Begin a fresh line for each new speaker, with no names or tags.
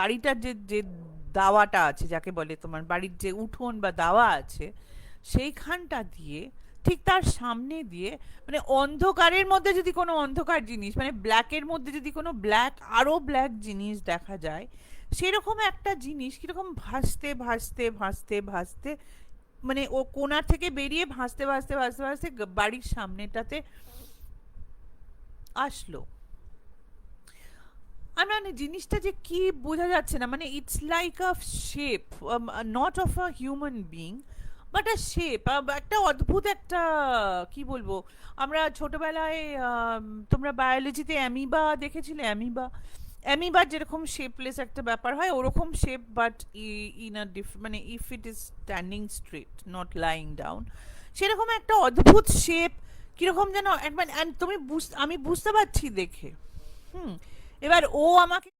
বাড়িটার যে যে দাওয়াটা আছে, যাকে বলে তোমার বাড়ির যে উঠোন বা দাওয়া আছে, সেইখানটা দিয়ে, ঠিক তার সামনে দিয়ে মানে অন্ধকারের মধ্যে যদি কোনো অন্ধকার জিনিস মানে ব্ল্যাকের মধ্যে যদি কোনো ব্ল্যাক, আরও ব্ল্যাক জিনিস দেখা যায়, সেরকম একটা জিনিস, কীরকম ভাসতে ভাসতে ভাসতে ভাসতে মানে ও কোণার থেকে বেরিয়ে ভাসতে ভাসতে ভাসতে ভাসতে বাড়ির সামনেটাতে আসলো। মানে জিনিসটা যে কি বোঝা যাচ্ছে না মানে it's like a shape not of a human being but a shape একটা অদ্ভুত একটা, কি বলব, আমরা ছোটবেলায় তোমরা বায়োলজিতে অ্যামিবা দেখেছিলে? অ্যামিবা অ্যামিবার যেরকম শেপলেস একটা ব্যাপার হয়, ওরকম shape but in a diff মানে if it is standing straight not lying down সেরকম একটা অদ্ভুত শেপ কীরকম যেন and তুমি বুঝ- আমি বুঝতে পারছি দেখে। হুম এবার ও আমাকে